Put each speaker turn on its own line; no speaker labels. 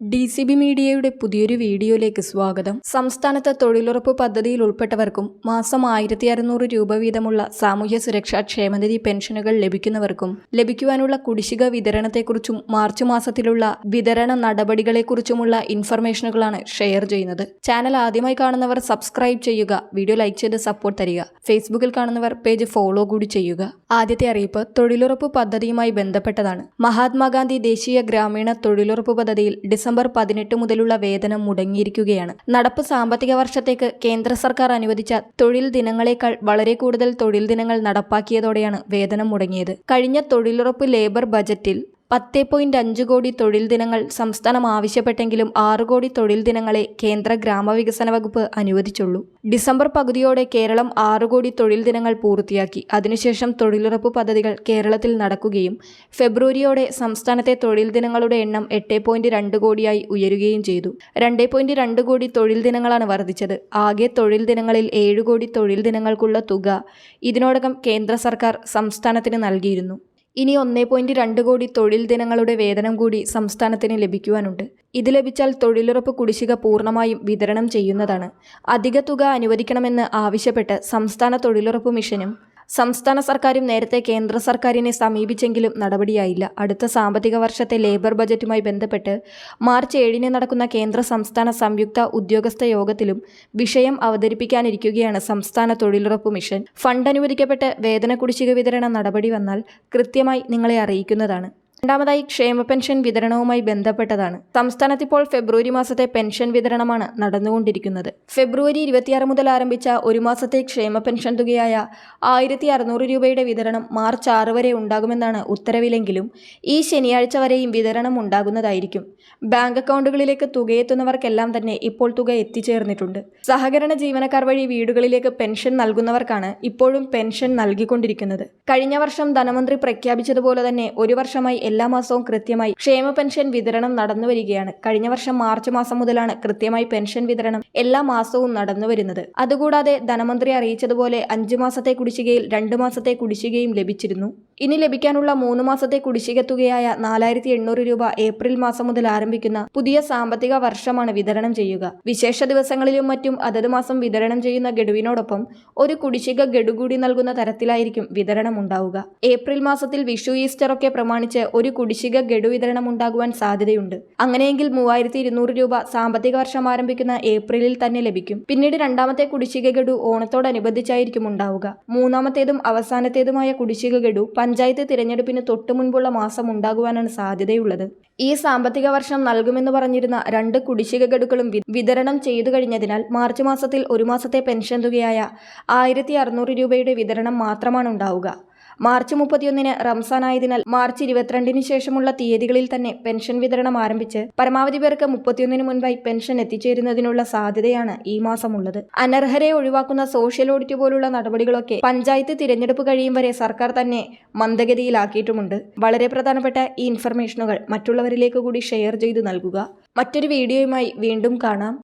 D C B മീഡിയയുടെ പുതിയൊരു വീഡിയോയിലേക്ക് സ്വാഗതം. സംസ്ഥാനത്ത് തൊഴിലുറപ്പ് പദ്ധതിയിൽ ഉൾപ്പെട്ടവർക്കും മാസം ആയിരത്തി അറുന്നൂറ് രൂപ വീതമുള്ള സാമൂഹ്യ സുരക്ഷാ ക്ഷേമനിധി പെൻഷനുകൾ ലഭിക്കുന്നവർക്കും ലഭിക്കുവാനുള്ള കുടിശ്ശിക വിതരണത്തെക്കുറിച്ചും മാർച്ച് മാസത്തിലുള്ള വിതരണ നടപടികളെക്കുറിച്ചുമുള്ള ഇൻഫർമേഷനുകളാണ് ഷെയർ ചെയ്യുന്നത്. ചാനൽ ആദ്യമായി കാണുന്നവർ സബ്സ്ക്രൈബ് ചെയ്യുക വീഡിയോ ലൈക്ക് ചെയ്ത് സപ്പോർട്ട് തരിക. ഫേസ്ബുക്കിൽ കാണുന്നവർ പേജ് ഫോളോ കൂടി ചെയ്യുക. ആദ്യത്തെ അറിയിപ്പ് തൊഴിലുറപ്പ് പദ്ധതിയുമായി ബന്ധപ്പെട്ടതാണ്. മഹാത്മാഗാന്ധി ദേശീയ ഗ്രാമീണ തൊഴിലുറപ്പ് പദ്ധതിയിൽ ഡിസംബർ പതിനെട്ട് മുതലുള്ള വേതനം മുടങ്ങിയിരിക്കുകയാണ്. നടപ്പ് സാമ്പത്തിക വർഷത്തേക്ക് കേന്ദ്ര സർക്കാർ അനുവദിച്ച തൊഴിൽ ദിനങ്ങളെക്കാൾ വളരെ കൂടുതൽ തൊഴിൽ ദിനങ്ങൾ നടപ്പാക്കിയതോടെയാണ് വേതനം മുടങ്ങിയത്. കഴിഞ്ഞ തൊഴിലുറപ്പ് ലേബർ ബജറ്റിൽ പത്ത് പോയിന്റ് അഞ്ച് കോടി തൊഴിൽ ദിനങ്ങൾ സംസ്ഥാനം ആവശ്യപ്പെട്ടെങ്കിലും ആറ് കോടി തൊഴിൽ ദിനങ്ങളെ കേന്ദ്ര ഗ്രാമവികസന വകുപ്പ് അനുവദിച്ചുള്ളൂ. ഡിസംബർ പകുതിയോടെ കേരളം ആറ് കോടി തൊഴിൽ ദിനങ്ങൾ പൂർത്തിയാക്കി. അതിനുശേഷം തൊഴിലുറപ്പ് പദ്ധതികൾ കേരളത്തിൽ നടക്കുകയും ഫെബ്രുവരിയോടെ സംസ്ഥാനത്തെ തൊഴിൽ ദിനങ്ങളുടെ എണ്ണം എട്ട് പോയിന്റ് രണ്ട് കോടിയായി ഉയരുകയും ചെയ്തു. രണ്ട് പോയിന്റ് രണ്ട് കോടി തൊഴിൽ ദിനങ്ങളാണ് വർദ്ധിച്ചത്. ആകെ തൊഴിൽ ദിനങ്ങളിൽ ഏഴ് കോടി തൊഴിൽ ദിനങ്ങൾക്കുള്ള തുക ഇതിനോടകം കേന്ദ്ര സർക്കാർ സംസ്ഥാനത്തിന് നൽകിയിരുന്നു. ഇനി ഒന്നേ പോയിന്റ് രണ്ട് കോടി തൊഴിൽ ദിനങ്ങളുടെ വേതനം കൂടി സംസ്ഥാനത്തിന് ലഭിക്കുവാനുണ്ട്. ഇത് ലഭിച്ചാൽ തൊഴിലുറപ്പ് കുടിശ്ശിക പൂർണമായും വിതരണം ചെയ്യുന്നതാണ്. അധിക തുക അനുവദിക്കണമെന്ന് ആവശ്യപ്പെട്ട് സംസ്ഥാന തൊഴിലുറപ്പ് മിഷനും സംസ്ഥാന സർക്കാരും നേരത്തെ കേന്ദ്ര സർക്കാരിനെ സമീപിച്ചെങ്കിലും നടപടിയായില്ല. അടുത്ത സാമ്പത്തിക വർഷത്തെ ലേബർ ബജറ്റുമായി ബന്ധപ്പെട്ട് മാർച്ച് ഏഴിന് നടക്കുന്ന കേന്ദ്ര സംസ്ഥാന സംയുക്ത ഉദ്യോഗസ്ഥ യോഗത്തിലും വിഷയം അവതരിപ്പിക്കാനിരിക്കുകയാണ് സംസ്ഥാന തൊഴിലുറപ്പ് മിഷൻ. ഫണ്ട് അനുവദിക്കപ്പെട്ട് വേതന കുടിശ്ശിക വിതരണ നടപടി വന്നാൽ കൃത്യമായി നിങ്ങളെ അറിയിക്കുന്നതാണ്. രണ്ടാമതായി ക്ഷേമ പെൻഷൻ വിതരണവുമായി ബന്ധപ്പെട്ടതാണ്. സംസ്ഥാനത്ത് ഇപ്പോൾ ഫെബ്രുവരി മാസത്തെ പെൻഷൻ വിതരണമാണ് നടന്നുകൊണ്ടിരിക്കുന്നത്. ഫെബ്രുവരി ഇരുപത്തിയാറ് മുതൽ ആരംഭിച്ച ഒരു മാസത്തെ ക്ഷേമ പെൻഷൻ തുകയായ ആയിരത്തി അറുന്നൂറ് രൂപയുടെ വിതരണം മാർച്ച് ആറ് വരെ ഉണ്ടാകുമെന്നാണ് ഉത്തരവിലെങ്കിലും ഈ ശനിയാഴ്ച വരെയും വിതരണം ഉണ്ടാകുന്നതായിരിക്കും. ബാങ്ക് അക്കൗണ്ടുകളിലേക്ക് തുകയെത്തുന്നവർക്കെല്ലാം തന്നെ ഇപ്പോൾ തുക എത്തിച്ചേർന്നിട്ടുണ്ട്. സഹകരണ ജീവനക്കാർ വഴി വീടുകളിലേക്ക് പെൻഷൻ നൽകുന്നവർക്കാണ് ഇപ്പോഴും പെൻഷൻ നൽകിക്കൊണ്ടിരിക്കുന്നത്. കഴിഞ്ഞ വർഷം ധനമന്ത്രി പ്രഖ്യാപിച്ചതുപോലെ തന്നെ ഒരു വർഷമായി എല്ലാ മാസവും കൃത്യമായി ക്ഷേമ പെൻഷൻ വിതരണം നടന്നു വരികയാണ്. കഴിഞ്ഞ വർഷം മാർച്ച് മാസം മുതലാണ് കൃത്യമായി പെൻഷൻ വിതരണം എല്ലാ മാസവും നടന്നു വരുന്നത്. അതുകൂടാതെ ധനമന്ത്രി അറിയിച്ചതുപോലെ അഞ്ചു മാസത്തെ കുടിശ്ശികയിൽ രണ്ടു മാസത്തെ കുടിശ്ശികയും ലഭിച്ചിരുന്നു. ഇനി ലഭിക്കാനുള്ള മൂന്ന് മാസത്തെ കുടിശ്ശിക തുകയായ നാലായിരത്തി എണ്ണൂറ് രൂപ ഏപ്രിൽ മാസം മുതൽ ആരംഭിക്കുന്ന പുതിയ സാമ്പത്തിക വർഷമാണ് വിതരണം ചെയ്യുക. വിശേഷ ദിവസങ്ങളിലും മറ്റും അതത് മാസം വിതരണം ചെയ്യുന്ന ഗഡുവിനോടൊപ്പം ഒരു കുടിശ്ശിക ഗഡു കൂടി നൽകുന്ന തരത്തിലായിരിക്കും വിതരണം ഉണ്ടാവുക. ഏപ്രിൽ മാസത്തിൽ വിഷു ഈസ്റ്റർ ഒക്കെ പ്രമാണിച്ച് ഒരു കുടിശ്ശിക ഗഡു വിതരണം ഉണ്ടാകുവാൻ സാധ്യതയുണ്ട്. അങ്ങനെയെങ്കിൽ മൂവായിരത്തി ഇരുന്നൂറ് രൂപ സാമ്പത്തിക വർഷം ആരംഭിക്കുന്ന ഏപ്രിലിൽ തന്നെ ലഭിക്കും. പിന്നീട് രണ്ടാമത്തെ കുടിശ്ശിക ഗഡു ഓണത്തോടനുബന്ധിച്ചായിരിക്കും ഉണ്ടാവുക. മൂന്നാമത്തേതും അവസാനത്തേതുമായ കുടിശ്ശിക ഗഡു പഞ്ചായത്ത് തിരഞ്ഞെടുപ്പിന് തൊട്ടു മുൻപുള്ള മാസം ഉണ്ടാകുവാനാണ് സാധ്യതയുള്ളത്. ഈ സാമ്പത്തിക വർഷം നൽകുമെന്ന് പറഞ്ഞിരുന്ന രണ്ട് കുടിശ്ശിക ഗഡുക്കളും വിതരണം ചെയ്തു കഴിഞ്ഞതിനാൽ മാർച്ച് മാസത്തിൽ ഒരു മാസത്തെ പെൻഷൻ തുകയായ ആയിരത്തി രൂപയുടെ വിതരണം മാത്രമാണ് ഉണ്ടാവുക. മാർച്ച് മുപ്പത്തിയൊന്നിന് റംസാൻ ആയതിനാൽ മാർച്ച് ഇരുപത്തിരണ്ടിന് ശേഷമുള്ള തീയതികളിൽ തന്നെ പെൻഷൻ വിതരണം ആരംഭിച്ച് പരമാവധി പേർക്ക് മുപ്പത്തിയൊന്നിന് മുൻപായി പെൻഷൻ എത്തിച്ചേരുന്നതിനുള്ള സാധ്യതയാണ് ഈ മാസമുള്ളത്. അനർഹരെ ഒഴിവാക്കുന്ന സോഷ്യൽ ഓഡിറ്റ് പോലുള്ള നടപടികളൊക്കെ പഞ്ചായത്ത് തിരഞ്ഞെടുപ്പ് കഴിയും വരെ സർക്കാർ തന്നെ മന്ദഗതിയിലാക്കിയിട്ടുമുണ്ട്. വളരെ പ്രധാനപ്പെട്ട ഈ ഇൻഫർമേഷനുകൾ മറ്റുള്ളവരിലേക്ക് കൂടി ഷെയർ ചെയ്തു നൽകുക. മറ്റൊരു വീഡിയോയുമായി വീണ്ടും കാണാം.